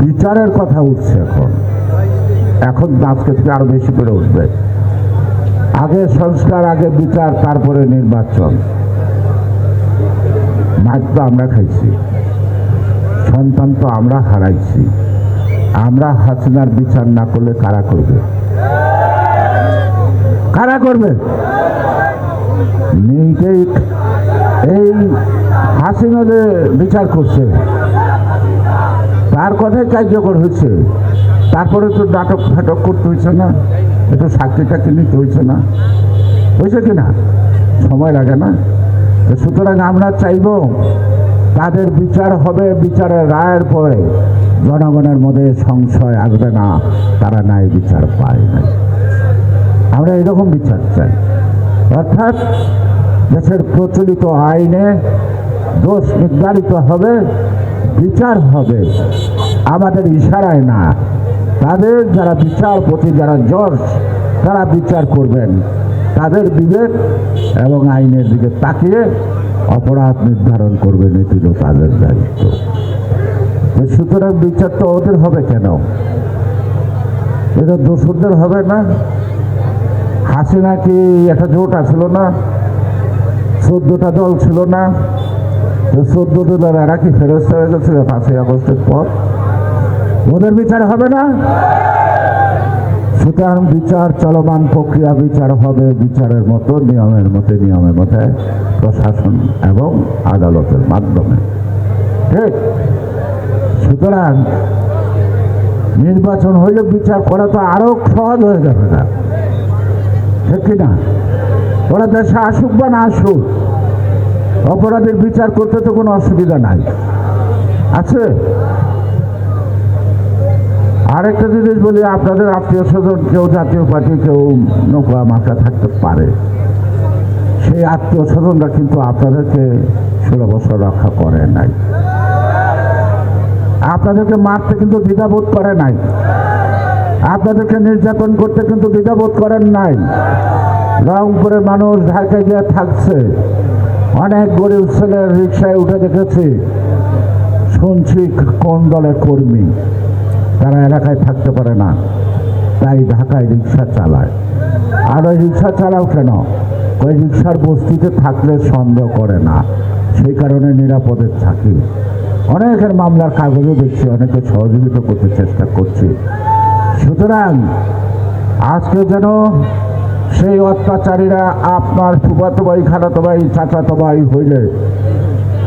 বিচারের কথা উঠছে এখন। এখন আজকে থেকে আরও বেশি করে উঠবে। আগে সংস্কার, আগে বিচার, তারপরে নির্বাচন। মাছ তো আমরা খাইছি। সন্তান তো আমরা হারাইছি। আমরা হাসিনার বিচার না করলে কারা করবে? কারা করবে? এই হাসিনাদের বিচার করছে। কথাই কার্যকর হয়েছে। তারপরে তো নাটক ফাটক করতে হয়েছে না। একটু সাক্ষীটাকে নিতে হয়েছে না। হয়েছে কি না? সময় লাগে না। সুতরাং আমরা চাইব, তাদের বিচার হবে, বিচারের রায়ের পরে জনগণের মধ্যে সংশয় আসবে না, তারা নাই বিচার পায় নাই। আমরা এরকম বিচার চাই। অর্থাৎ দেশের প্রচলিত আইনে দোষ নির্ধারিত হবে, বিচার হবে। আমাদের ইশারায় না। তাদের যারা বিচারপতি, যারা জজ, তারা বিচার করবেন। তাদের বিবেক এবং আইনের দিকে তাকিয়ে অপরাধ নির্ধারণ করবেন এটিল তাদের দায়িত্ব। সুতরাং বিচার তো ওদের হবে কেন? এটা দোষরদের হবে না? হাসিনা কি একটা জোট আসলো না? চোদ্দটা দল ছিল না? চোদ্দ দলের এরা কি ফেরত হয়ে গেছিল পাঁচই আগস্টের পর? ওদের বিচার হবে না। সুতরাং বিচার, চলমান প্রক্রিয়া বিচার হবে বিচারের মতো, নিয়মের মতো, নিয়মের মতে, প্রশাসন এবং আদালতের মাধ্যমে। ঠিক? সুতরাং নির্বাচন হইলে বিচার করা তো আরও সহজ হয়ে যাবে না। ঠিক কিনা ওরা দেশে আসুক বা না আসুক, অপরাধের বিচার করতে তো কোনো অসুবিধা নাই। আছে? আরেকটা জিনিস বলি, আপনাদের আত্মীয় স্বজন, কেউ জাতীয় পার্টি, কেউ নৌকা মাথা থাকতে পারে। সেই আত্মীয় স্বজনরা কিন্তু আপনাদেরকে ষোলো বছর রক্ষা করে নাই। আপনাদেরকে মারতে কিন্তু দ্বিধাবোধ করে নাই। আপনাদেরকে নির্যাতন করতে কিন্তু দ্বিধাবোধ করেন নাই। রংপুরের মানুষ ঢাকায় গিয়ে থাকছে। অনেক গরিব ছেলের রিক্সায় উঠে দেখেছি। শুনছি কোন দলের কর্মী। তারা এলাকায় থাকতে পারে না। তাই ঢাকায় রিক্সা চালায়। আর ওই রিক্সা চালাও কেন? ওই রিক্সার বস্তিতে থাকলে সন্দেহ করে না। সেই কারণে নিরাপদে থাকি। অনেকের মামলার কাগজও দেখছি, অনেকে সহযোগিতা করতে চেষ্টা করছি। সুতরাং আজকে যেন সেই অত্যাচারীরা আপনার ফুফাতো ভাই খালাতো ভাই চাচাতো ভাই হইলে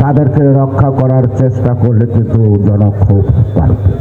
তাদেরকে রক্ষা করার চেষ্টা করলে কিন্তু জনক্ষোভ পারবে